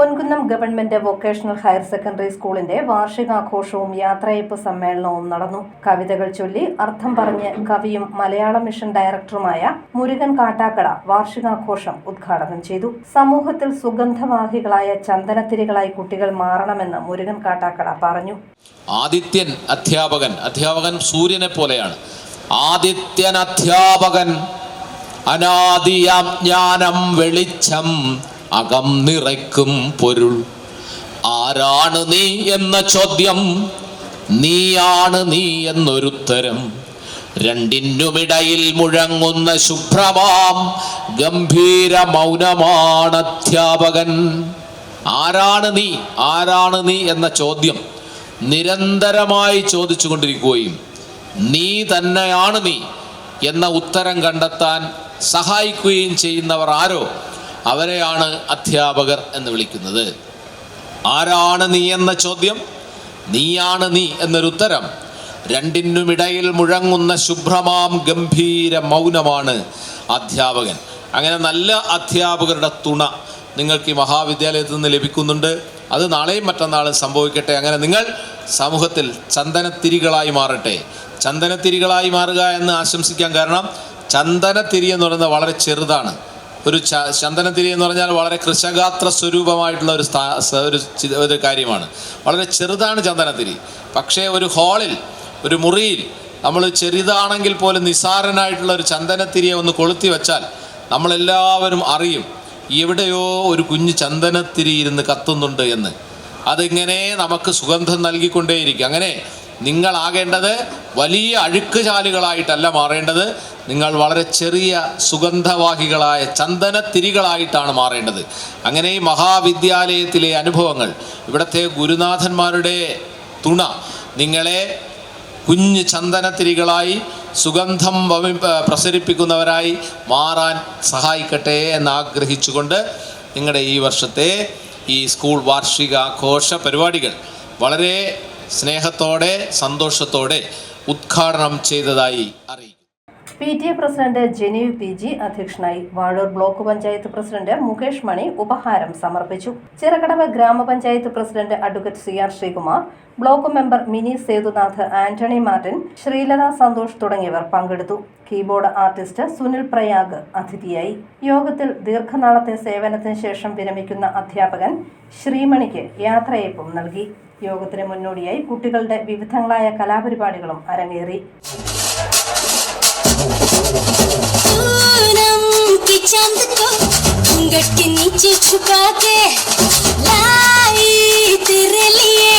Ponkunnam government vocational higher secondary സ്കൂളിന്റെ വാർഷികാഘോഷവും യാത്രയപ്പ് സമ്മേളനവും നടന്നു. കവിതകൾ ചൊല്ലി അർത്ഥം പറഞ്ഞ് കവിയും മലയാള മിഷൻ ഡയറക്ടറുമായ മുരുകൻ കാട്ടാക്കട വാർഷികാഘോഷം ഉദ്ഘാടനം ചെയ്തു. സമൂഹത്തിൽ സുഗന്ധവാഹികളായ ചന്ദനത്തിരികളായി കുട്ടികൾ മാറണമെന്ന് മുരുകൻ കാട്ടാക്കട പറഞ്ഞു. ആദിത്യൻ അധ്യാപകൻ അധ്യാപകൻ സൂര്യനെ പോലെയാണ്. ആദിത്യൻ അധ്യാപകൻ അനാദിയാം വെളിച്ചം അകം നിറയ്ക്കും പൊരുൾ. ആരാണ് നീ എന്ന ചോദ്യം? നീയാണ് നീ എന്നൊരുത്തരം. രണ്ടിനുമിടയിൽ മുഴങ്ങുന്ന ശുഭ്രമാം ഗംഭീര മൗനമാണ് അധ്യാപകൻ. ആരാണ് നീ? ആരാണ് നീ എന്ന ചോദ്യം നിരന്തരമായി ചോദിച്ചു കൊണ്ടിരിക്കുകയും നീ തന്നെയാണ് നീ എന്ന ഉത്തരം കണ്ടെത്താൻ സഹായിക്കുകയും ചെയ്യുന്നവർ ആരോ? അവരെയാണ് അധ്യാപകർ എന്ന് വിളിക്കുന്നത്. ആരാണ് നീ എന്ന ചോദ്യം? നീയാണ് നീ എന്നൊരു ഉത്തരം രണ്ടിനുമിടയിൽ മുഴങ്ങുന്ന ശുഭ്രമാം ഗംഭീര മൗനമാണ് അധ്യാപകൻ. അങ്ങനെ നല്ല അധ്യാപകരുടെ തുണ നിങ്ങൾക്ക് ഈ മഹാവിദ്യാലയത്തിൽ നിന്ന് ലഭിക്കുന്നുണ്ട്. അത് നാളെയും മറ്റന്നാളും സംഭവിക്കട്ടെ. അങ്ങനെ നിങ്ങൾ സമൂഹത്തിൽ ചന്ദനത്തിരികളായി മാറട്ടെ. ചന്ദനത്തിരികളായി മാറുക എന്ന് ആശംസിക്കാൻ കാരണം ചന്ദനത്തിരി എന്ന് പറയുന്നത് വളരെ ചെറുതാണ്. ഒരു ചന്ദനത്തിരി എന്ന് പറഞ്ഞാൽ വളരെ കൃഷഗാത്ര സ്വരൂപമായിട്ടുള്ള ഒരു സ്ഥാ ഒരു ഒരു കാര്യമാണ്. വളരെ ചെറുതാണ് ചന്ദനത്തിരി. പക്ഷേ ഒരു ഹാളിൽ ഒരു മുറിയിൽ നമ്മൾ ചെറുതാണെങ്കിൽ പോലും നിസാരനായിട്ടുള്ള ഒരു ചന്ദനത്തിരിയെ ഒന്ന് കൊളുത്തി വെച്ചാൽ നമ്മളെല്ലാവരും അറിയും എവിടെയോ ഒരു കുഞ്ഞ് ചന്ദനത്തിരി ഇരുന്ന് കത്തുന്നുണ്ട് എന്ന്. അതിങ്ങനെ നമുക്ക് സുഗന്ധം നൽകിക്കൊണ്ടേയിരിക്കും. അങ്ങനെ നിങ്ങളാകേണ്ടത് വലിയ അഴുക്കുചാലുകളായിട്ടല്ല മാറേണ്ടത്. നിങ്ങൾ വളരെ ചെറിയ സുഗന്ധവാഹികളായ ചന്ദനത്തിരികളായിട്ടാണ് മാറേണ്ടത്. അങ്ങനെ ഈ മഹാവിദ്യാലയത്തിലെ അനുഭവങ്ങൾ ഇവിടുത്തെ ഗുരുനാഥന്മാരുടെ തുണ നിങ്ങളെ കുഞ്ഞ് ചന്ദനത്തിരികളായി സുഗന്ധം പ്രസരിപ്പിക്കുന്നവരായി മാറാൻ സഹായിക്കട്ടെ എന്ന് ആഗ്രഹിച്ചുകൊണ്ട് നിങ്ങളുടെ ഈ വർഷത്തെ ഈ സ്കൂൾ വാർഷികാഘോഷ പരിപാടികൾ വളരെ സ്നേഹത്തോടെ സന്തോഷത്തോടെ ഉദ്ഘാടനം ചെയ്തതായി അറിയിക്കും P T A president Jeneev P G അധ്യക്ഷനായി വാഴൂർ ബ്ലോക്ക് പഞ്ചായത്ത് പ്രസിഡന്റ് മുകേഷ് മണി ഉപഹാരം സമർപ്പിച്ചു. ചിറകടവ് ഗ്രാമപഞ്ചായത്ത് president advocate C R Sreekumar block member Mini Sethunath Antony Martin Sreelatha Santhosh തുടങ്ങിയവർ പങ്കെടുത്തു. കീബോർഡ് ആർട്ടിസ്റ്റ് സുനിൽ പ്രയാഗ് അതിഥിയായി. യോഗത്തിൽ ദീർഘനാളത്തെ സേവനത്തിന് ശേഷം വിരമിക്കുന്ന അധ്യാപകൻ ശ്രീമണിക്ക് യാത്രയയപ്പും നൽകി. യോഗത്തിന് മുന്നോടിയായി കുട്ടികളുടെ വിവിധങ്ങളായ കലാപരിപാടികളും അരങ്ങേറി. पूनम की चाँद को घूंघट के नीचे छुपा के लाई तेरे लिए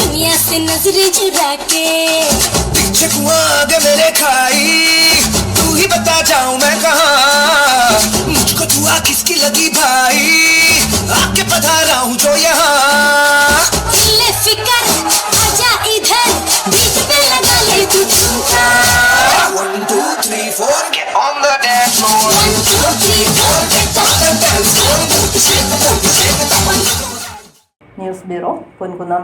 दुनिया से नज़रें चुरा के पीछे कुआँ आगे मेरे खाई तू ही बता जाऊँ मैं कहा। मुझको दुआ किसकी लगी भाई आके पधारा हूँ जो यहाँ। ले फिकर आजा इधर बीच पे लगा ले तू two, ന്യൂസ് ബ്യൂറോ പൊൻകുന്നം